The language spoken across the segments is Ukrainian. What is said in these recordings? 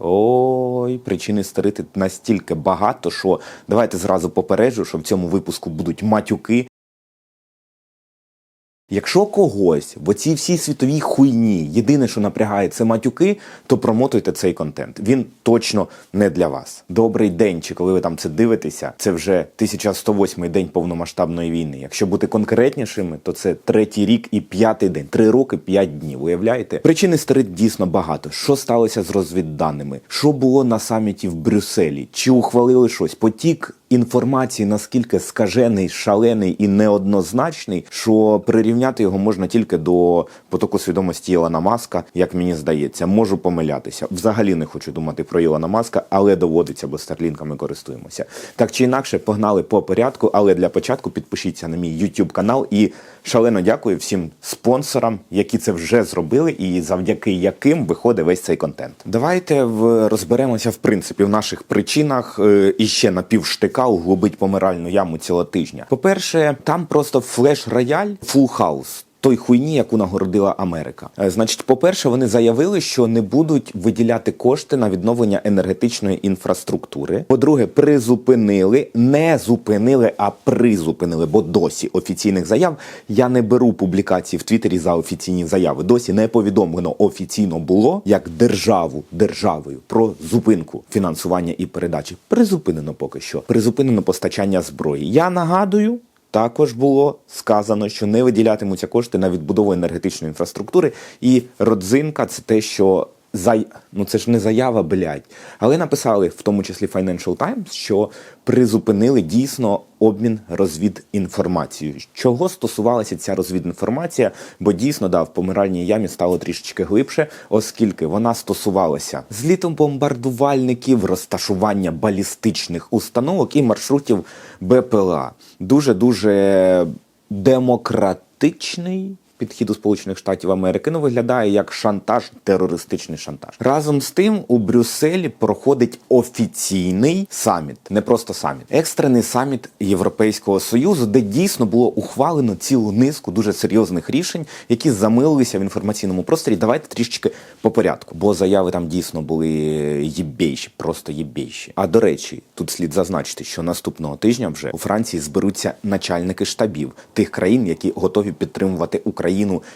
Ой, причини старити настільки багато, що давайте зразу попереджу, що в цьому випуску будуть матюки. Якщо когось в оцій всій світовій хуйні єдине, що напрягає, це матюки, то промотуйте цей контент. Він точно не для вас. Добрий день, чи коли ви там це дивитеся, це вже 1108 день повномасштабної війни. Якщо бути конкретнішими, то це третій рік і п'ятий день. Три роки, п'ять днів. Уявляєте? Причини старить дійсно багато. Що сталося з розвідданими? Що було на саміті в Брюсселі? Чи ухвалили щось? Потік інформації наскільки скажений, шалений і неоднозначний, що прирівняти його можна тільки до потоку свідомості Ілона Маска, як мені здається, можу помилятися. Взагалі не хочу думати про Ілона Маска, але доводиться, бо старлінками користуємося. Так чи інакше, погнали по порядку, але для початку підпишіться на мій YouTube канал і шалено дякую всім спонсорам, які це вже зробили, і завдяки яким виходить весь цей контент. Давайте в розберемося в принципі в наших причинах е, і ще на півштика углубить помиральну яму цього тижня. По-перше, там просто флеш-рояль, фул хаус. Той хуйні, яку нагородила Америка. Е, Значить, по-перше, вони заявили, що не будуть виділяти кошти на відновлення енергетичної інфраструктури. По-друге, призупинили, не зупинили, а призупинили, бо досі офіційних заяв я не беру публікації в Твіттері за офіційні заяви. Досі не повідомлено офіційно було як державу державою про зупинку фінансування і передачі. Призупинено поки що. Призупинено постачання зброї. Я нагадую. Також було сказано, що не виділятимуться кошти на відбудову енергетичної інфраструктури. І родзинка це те, що зай... ну це ж не заява, блядь. Але написали, в тому числі Financial Times, що призупинили дійсно обмін розвідінформацією. Чого стосувалася ця розвідінформація? Бо дійсно да, в помиральній ямі стало трішечки глибше, оскільки вона стосувалася злітом бомбардувальників, розташування балістичних установок і маршрутів БПЛА. Дуже дуже демократичний. Підхід у Сполучених Штатів Америки ну виглядає як шантаж, терористичний шантаж. Разом з тим у Брюсселі проходить офіційний саміт, не просто саміт, екстрений саміт Європейського союзу, де дійсно було ухвалено цілу низку дуже серйозних рішень, які замилилися в інформаційному просторі. Давайте трішечки по порядку, бо заяви там дійсно були єбейші, просто єбейші. А до речі, тут слід зазначити, що наступного тижня вже у Франції зберуться начальники штабів тих країн, які готові підтримувати Україну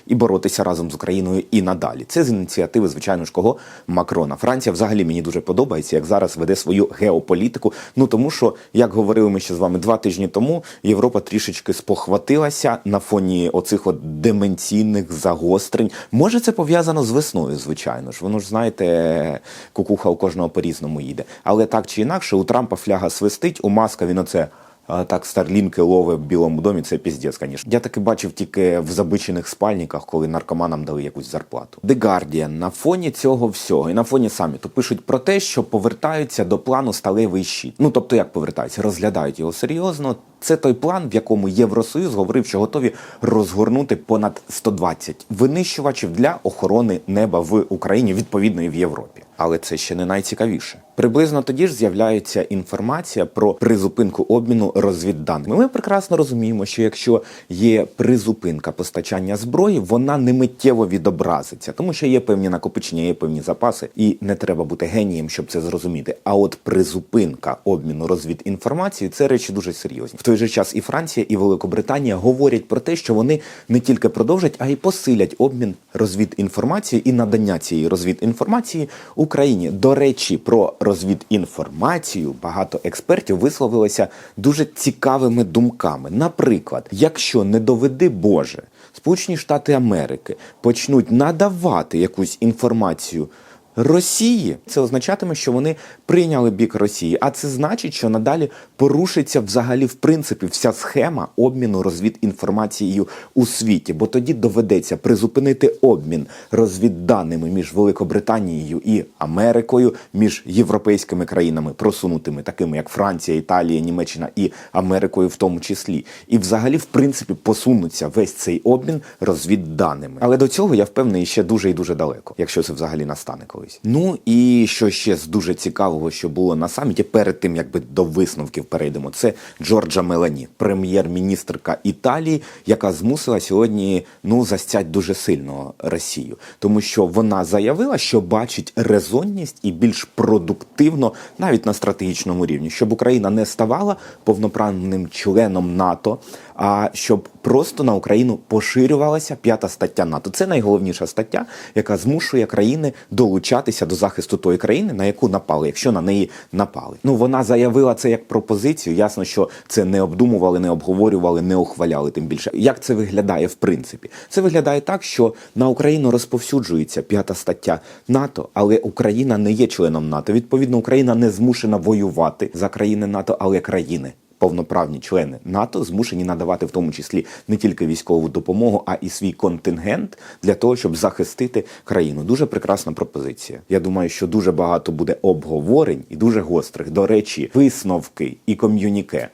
і боротися разом з Україною і надалі. Це з ініціативи, звичайно ж, кого Макрона. Франція взагалі мені дуже подобається, як зараз веде свою геополітику. Ну тому що, як говорили ми ще з вами два тижні тому, Європа трішечки спохватилася на фоні оцих от деменційних загострень. Може, це пов'язано з весною, звичайно ж. Воно ж знаєте, кукуха у кожного по-різному їде. Але так чи інакше, у Трампа фляга свистить, у маска він оце. Так старлінки лови в білому домі, це піздець, звісно. Я таки бачив тільки в забичених спальниках, коли наркоманам дали якусь зарплату. The Guardian на фоні цього всього і на фоні саміту пишуть про те, що повертаються до плану сталевий щит. Ну тобто, як повертаються, розглядають його серйозно. Це той план, в якому Євросоюз говорив, що готові розгорнути понад 120 винищувачів для охорони неба в Україні, відповідно і в Європі. Але це ще не найцікавіше. Приблизно тоді ж з'являється інформація про призупинку обміну розвідданими. Ми прекрасно розуміємо, що якщо є призупинка постачання зброї, вона не миттєво відобразиться, тому що є певні накопичення, є певні запаси, і не треба бути генієм, щоб це зрозуміти. А от призупинка обміну розвідінформацією – це речі дуже серйозні. В той же час і Франція, і Великобританія говорять про те, що вони не тільки продовжать, а й посилять обмін розвідінформацією і надання цієї розвідінформації Україні. До речі, про розвідінформацію багато експертів висловилися дуже цікавими думками. Наприклад, якщо не доведи Боже, Сполучені Штати Америки почнуть надавати якусь інформацію. Росії це означатиме, що вони прийняли бік Росії, а це значить, що надалі порушиться взагалі в принципі вся схема обміну розвідінформацією у світі, бо тоді доведеться призупинити обмін розвідданими між Великобританією і Америкою, між європейськими країнами, просунутими, такими як Франція, Італія, Німеччина і Америкою, в тому числі, і взагалі, в принципі, посунуться весь цей обмін розвідданими. Але до цього я впевнений ще дуже і дуже далеко, якщо це взагалі настане колись. Домовились. Ну і що ще з дуже цікавого, що було на саміті, перед тим якби до висновків перейдемо, це Джорджа Мелані, прем'єр-міністрка Італії, яка змусила сьогодні ну застять дуже сильно Росію, тому що вона заявила, що бачить резонність і більш продуктивно, навіть на стратегічному рівні, щоб Україна не ставала повноправним членом НАТО, а щоб просто на Україну поширювалася п'ята стаття НАТО. Це найголовніша стаття, яка змушує країни долучатися до захисту тої країни, на яку напали, якщо на неї напали. Ну вона заявила це як пропозицію. Ясно, що це не обдумували, не обговорювали, не ухваляли. Тим більше, як це виглядає в принципі? Це виглядає так, що на Україну розповсюджується п'ята стаття НАТО, але Україна не є членом НАТО. Відповідно, Україна не змушена воювати за країни НАТО, але країни повноправні члени НАТО змушені надавати в тому числі не тільки військову допомогу, а і свій контингент для того, щоб захистити країну. Дуже прекрасна пропозиція. Я думаю, що дуже багато буде обговорень і дуже гострих. До речі, висновки і ком'юніке.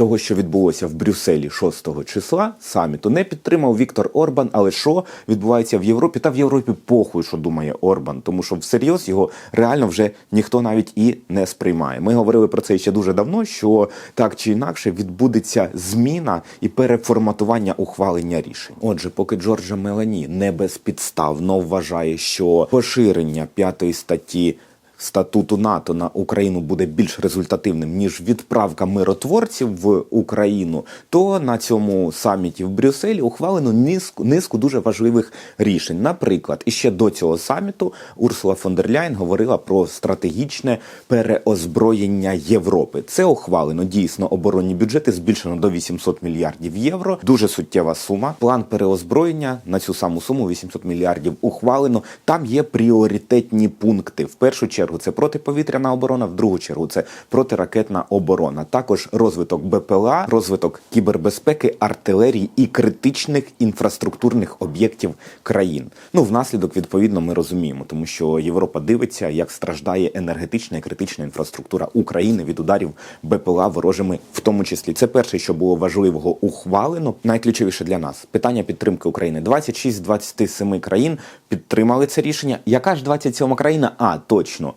Того, що відбулося в Брюсселі 6 числа саміту, не підтримав Віктор Орбан. Але що відбувається в Європі? Та в Європі похуй, що думає Орбан, тому що всерйоз його реально вже ніхто навіть і не сприймає. Ми говорили про це ще дуже давно. Що так чи інакше відбудеться зміна і переформатування ухвалення рішень. Отже, поки Джорджа Мелані не безпідставно вважає, що поширення п'ятої статті статуту НАТО на Україну буде більш результативним ніж відправка миротворців в Україну, то на цьому саміті в Брюсселі ухвалено низку низку дуже важливих рішень. Наприклад, іще до цього саміту Урсула фон дер Ляйн говорила про стратегічне переозброєння Європи. Це ухвалено дійсно оборонні бюджети збільшено до 800 мільярдів євро. Дуже суттєва сума. План переозброєння на цю саму суму 800 мільярдів ухвалено. Там є пріоритетні пункти. В першу чергу це протиповітряна оборона, в другу чергу це протиракетна оборона. Також розвиток БПЛА, розвиток кібербезпеки, артилерії і критичних інфраструктурних об'єктів країн. Ну внаслідок відповідно ми розуміємо, тому що Європа дивиться, як страждає енергетична і критична інфраструктура України від ударів БПЛА ворожими, в тому числі. Це перше, що було важливого ухвалено. Найключовіше для нас питання підтримки України. 26 з 27 країн підтримали це рішення. Яка ж 27 країна? А точно.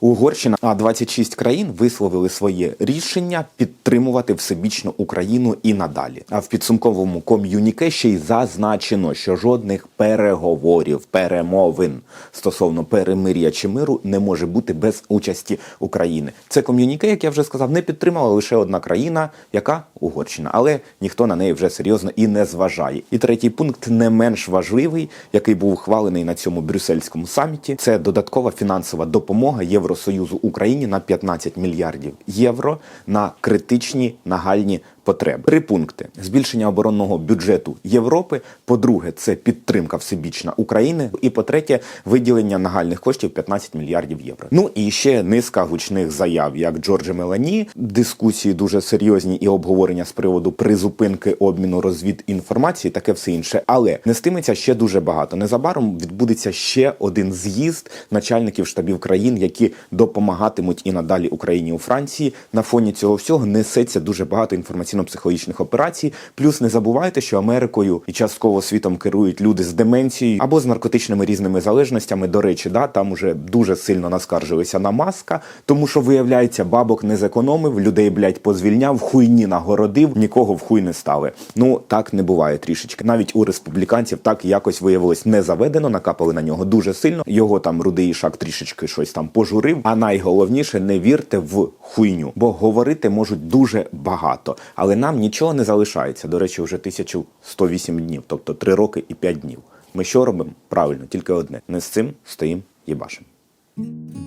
Угорщина, а 26 країн висловили своє рішення підтримувати всебічно Україну і надалі. А в підсумковому ком'юніке ще й зазначено, що жодних переговорів, перемовин стосовно перемир'я чи миру не може бути без участі України. Це ком'юніке, як я вже сказав, не підтримала лише одна країна, яка Угорщина, але ніхто на неї вже серйозно і не зважає. І третій пункт не менш важливий, який був ухвалений на цьому брюссельському саміті. Це додаткова фінансова допомога Євросоюзу Україні на 15 мільярдів євро на критичні нагальні потреби. Три пункти: збільшення оборонного бюджету Європи. По-друге, це підтримка всебічна України. І по-третє, виділення нагальних коштів 15 мільярдів євро. Ну і ще низка гучних заяв, як Джорджа Мелані, дискусії дуже серйозні і обговорення з приводу призупинки обміну розвід інформації, таке все інше. Але нестиметься ще дуже багато. Незабаром відбудеться ще один з'їзд начальників штабів країн, які допомагатимуть і надалі Україні у Франції. На фоні цього всього несеться дуже багато інформаційно-психологічних операцій. Плюс не забувайте, що Америкою і частково світом керують люди з деменцією або з наркотичними різними залежностями. До речі, да там уже дуже сильно наскаржилися на маска, тому що виявляється, бабок не зекономив, людей блядь, позвільняв, хуйні нагородив, нікого в хуй не стави. Ну так не буває трішечки. Навіть у республіканців так якось виявилось не заведено, накапали на нього дуже сильно. Його там рудий шак трішечки щось там пожурив. А найголовніше не вірте в хуйню, бо говорити можуть дуже багато, але нам нічого не залишається. До речі, вже 1108 днів, тобто 3 роки і 5 днів. Ми що робимо? Правильно, тільки одне. Не з цим стоїм їбашим.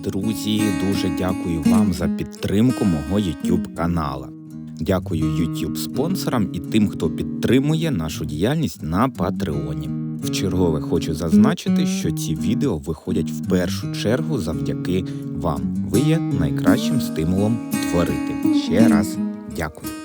Друзі, дуже дякую вам за підтримку мого YouTube канала. Дякую YouTube спонсорам і тим, хто підтримує нашу діяльність на Патреоні. В чергове хочу зазначити, що ці відео виходять в першу чергу завдяки вам. Ви є найкращим стимулом творити. Ще раз дякую.